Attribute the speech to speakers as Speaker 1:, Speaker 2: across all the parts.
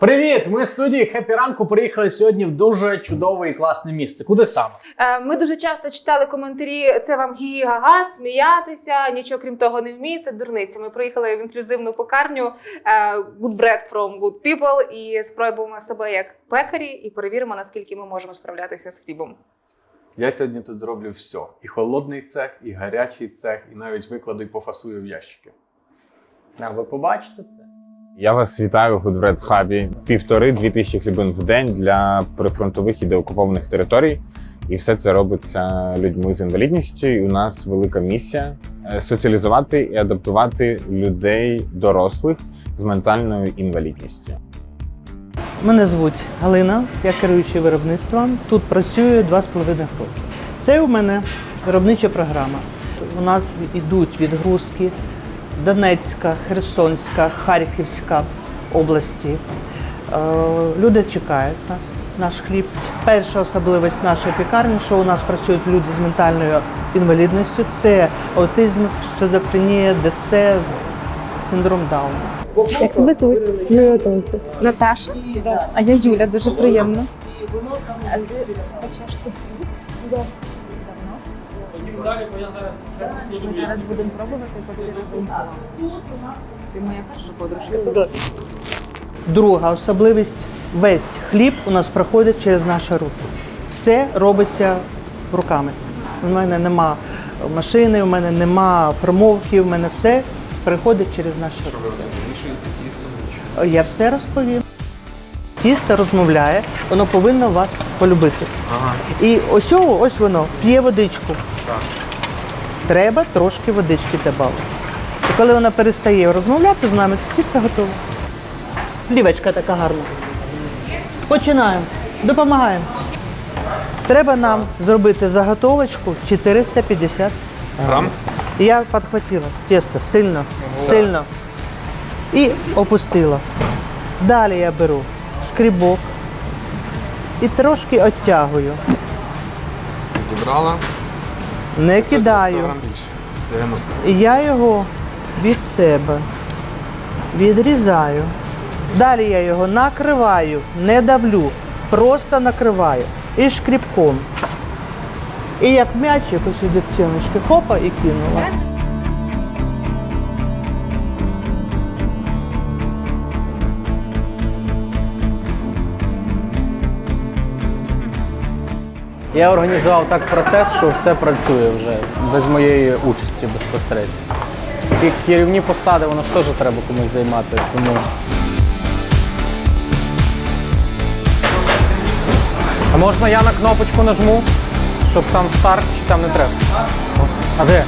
Speaker 1: Привіт! Ми з студії Хеппі ранку приїхали сьогодні в дуже чудове і класне місце. Куди саме?
Speaker 2: Е, Ми дуже часто читали коментарі: це вам гі-га-га, сміятися, нічого крім того не вмієте. Дурниці. Ми приїхали в інклюзивну пекарню е, Good Bread from Good People і спробуємо себе як пекарі і перевіримо, наскільки ми можемо справлятися з хлібом.
Speaker 1: Я сьогодні тут зроблю все: і холодний цех, і гарячий цех, і навіть викладу і пофасую в ящики. А ви побачите це?
Speaker 3: Я вас вітаю Goodbread Хабі. Півтори-дві тисячі хлібин в день для прифронтових і деокупованих територій. І все це робиться людьми з інвалідністю. І у нас велика місія е, соціалізувати і адаптувати людей дорослих з ментальною інвалідністю.
Speaker 4: Мене звуть Галина, я керуючий виробництвом. Тут працюю два з половиною роки. Це у мене виробнича програма. У нас йдуть відгрузки Донецька, Херсонська, Харківська області. Е, Люди чекають нас, наш хліб. Перша особливість нашої пікарні, що у нас працюють люди з ментальною інвалідністю. Це аутизм, шизофренія, ДЦ, синдром Дауна.
Speaker 5: Як тебе звуть? Наташа? А я Юля, дуже приємно. Ми зараз будемо пробувати подивитися разом з вами. Ти моя перша подружка.
Speaker 4: Друга особливість весь хліб у нас проходить через наші руки. Все робиться руками. У мене нема машини, у мене нема формовки, у мене все приходить через наші руки. Я все розповім. Тісто розмовляє, воно повинно вас полюбити. І ось ось воно п'є водичку. Треба трошки водички додати. І коли вона перестає розмовляти з нами, тісто готове. Плівочка така гарна. Починаємо. Допомагаємо. Треба нам зробити заготовочку 450 грам. Я підхватила тісто сильно, сильно. І опустила. Далі я беру шкрібок і трошки оттягую.
Speaker 6: Дібрала
Speaker 4: Не кидаю.
Speaker 6: грам більше. 90.
Speaker 4: Я його від себе відрізаю. Далі я його накриваю, не давлю, просто накриваю і шкріпком. І як м'ячик ось у дівчиночки, хопа і кинула.
Speaker 1: Я організував так процес, що все працює вже без моєї участі безпосередньо. І керівні посади, воно ж теж треба комусь займати. Тому. А можна я на кнопочку нажму, щоб там старт чи там не треба? А де?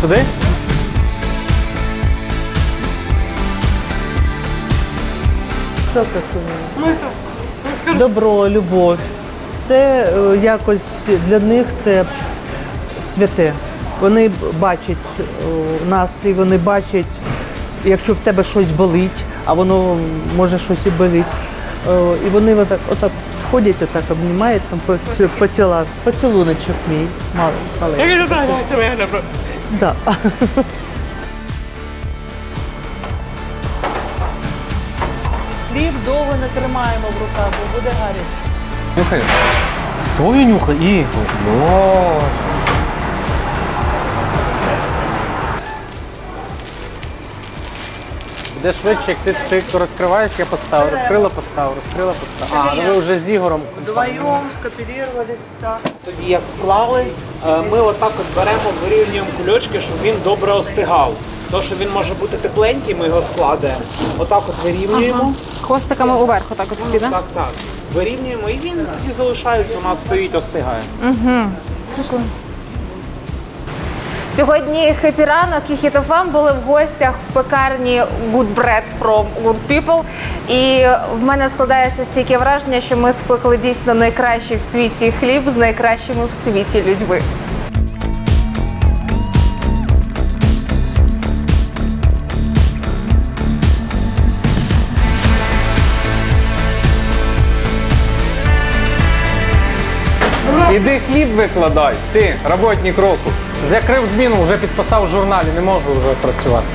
Speaker 1: Сюди?
Speaker 4: Що це сумно? Добро, любов. Це е, якось для них це святе. Вони бачать е, настрій, вони бачать, якщо в тебе щось болить, а воно може щось і болить. Е, І вони отак, отак ходять, отак обнімають там по, по тілах. Поцілуночок мій мал- маленький. Да. Хліб довго не тримаємо в руках, бо буде гаряче.
Speaker 1: Нюхай. Свою нюхай і. Боже. Буде швидше, як ти, ти розкриваєш, я поставив, розкрила, поставив, розкрила, поставив. А, ну ви вже з Ігорем.
Speaker 4: Вдвоєм скооперувалися. так.
Speaker 7: Тоді як склали, е, ми отак от беремо, вирівнюємо кульочки, щоб він добре остигав. То, що він може бути тепленький, ми його складаємо. Отак от вирівнюємо.
Speaker 5: Хвостиками уверх, отак от всі, да?
Speaker 7: Так, так. Вирівнюємо і він тоді залишається, у нас стоїть, остигає.
Speaker 2: Сьогодні хепі ранок і хітофам були в гостях в пекарні Good Bread from Good People. І в мене складається стільки враження, що ми спекли дійсно найкращий в світі хліб з найкращими в світі людьми.
Speaker 6: Іди хліб викладай, ти, роботник року.
Speaker 1: Закрив зміну, вже підписав в журналі, не можу вже працювати.